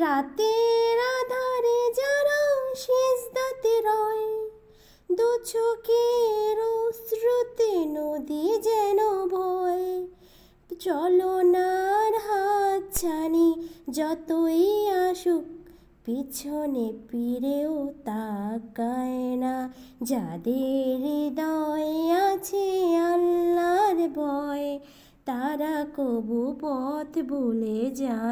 রাতের আধারে যারা শেষ শেষদাতে রয়, দু চোখের শ্রুতে নদী যেন বয়। চলনার হাত ছানি, যতই আসুক, পিছনে ফিরেও তাকায় না। যাদের হৃদয় আছে আল্লাহর ভয়, তারা কবু পথ ভুলে যায়।